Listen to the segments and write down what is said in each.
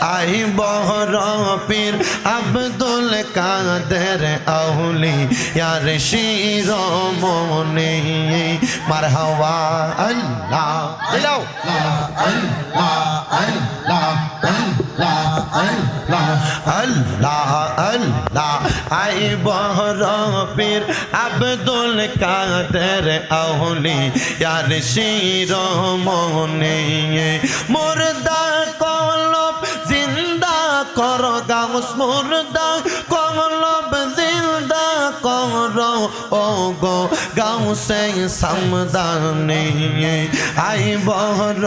I বহর পীর আব্দুল কাদের আউলি, ইয়ার শিরোমণি মারহাওয়া আল্লাহ দিলাও আল্লাহ আল্লাহ। I বহর পীর আব্দুল কাদের আউলি, ইয়ার শিরোমণি মুর্দা কলব মুর্দা কলব জিন্দা কর। ও গো সমদানি আই বহর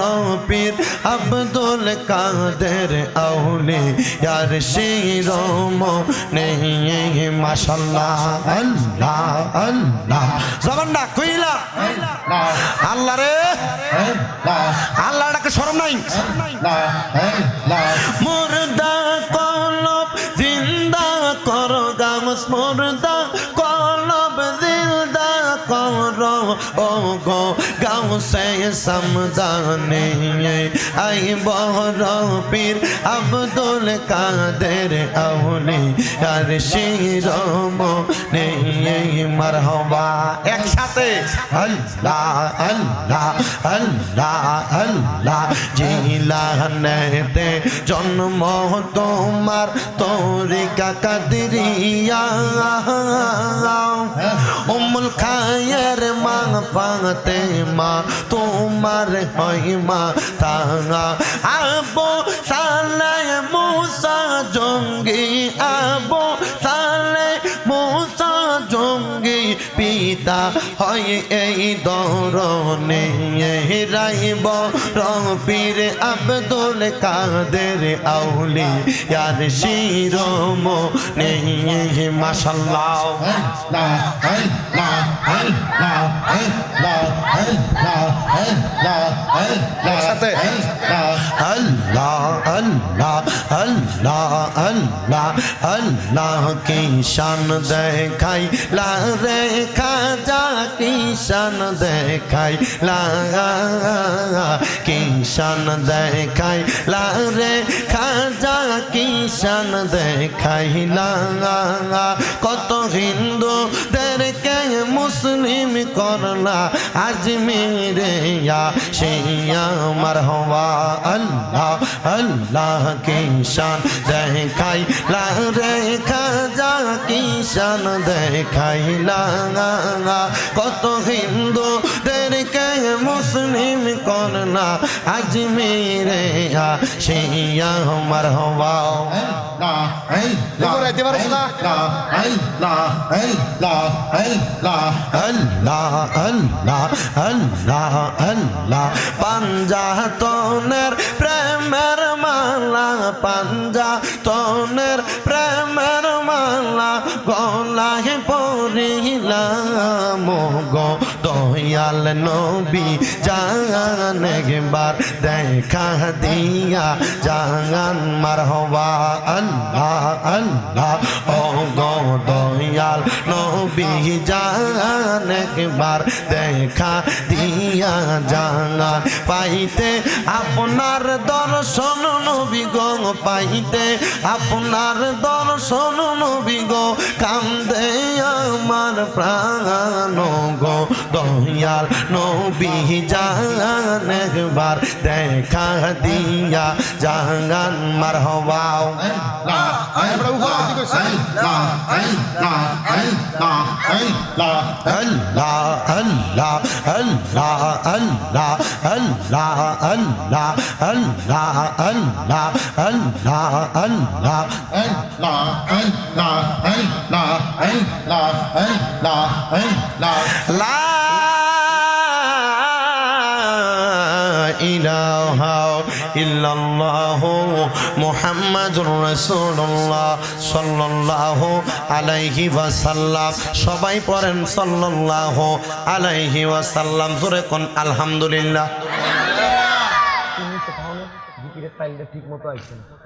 পীর আব্দুল কাদের আউলি ইয়ার শিরোম নেই মাশাল্লাহ আল্লাহ আল্লাহ। জবানটা কইলা আল্লাহ। রে। আল্লাহ। ডাকে শরম নাই। মুর্দা সমদানে আই বহর পীর আব্দুল কাদের আউলি আর শিরম মারহবা একসাথে আল্লাহ আল্লাহ আল্লাহ আল্লাহ জিলানেতে জন্ম তোমার তরিকা কাদরিয়া উমুল খায়ের মা পাতে মা তোমার হয় মা তাঙা। আবো সালে মুসা জঙ্গি, আবো সালে মুসা জঙ্গি পিতা হয় এই দরনে রাইব রবির আব্দুল কাদের আউলি ইয়ার শিরোম নেই একসাথে আল্লাহ আল্লাহ আল্লাহ আল্লাহ আল্লাহ কি শান দেখাই লা রে খাজা কি শান দেখাই লা কি শান দেখাই লা রে, খাজা কি শান দেখাই লা, কত হিন্দু দেরকে মুসলিম করলা? আজ মেরে সেই আমার হওয়া আল্লাহ আল্লাহ কিষান দেখাই লা রে, খাজা কিষান দেখাই লা, কত যত হিন্দুদেরকে মুসলিম করনা আজ মেরে শিয়া আমার হওয়া। আল্লাহ আল্লাহ আল্লাহ প্রেমের মালা পান পাঞ্জাতনের প্রেমের মালা গলায় পড়িলাম। গো দয়াল নবী, জান একবার দেখা দিয়া জাগান মার হওয়া আল্লাহ আল্লাহ ও গো দয়াল নবী, জান একবার দেখা দিয়া জানা পাইতে আপনার দর্শন নবী পাইতে আপনার দর্শন নবী গো, কান্দে আমার প্রাণ গো। দয়াল নবী জান একবার দেখা দিয়া জাগান মার হওয়াও উপরে কি কইছি আল্লাহ আল্লাহ আল্লাহ আল্লাহ আল্লাহ আল্লাহ আল্লাহ আল্লাহ আল্লাহ আল্লাহ লা ইলাহা ইল্লাল্লাহু মুহাম্মাদুর রাসূলুল্লাহ সাল্লাল্লাহু আলাইহি ওয়াসাল্লাম সবাই পড়েন সাল্লাল্লাহু আলাইহি ওয়াসাল্লাম জোরে কোন আলহামদুলিল্লাহ। ঠিক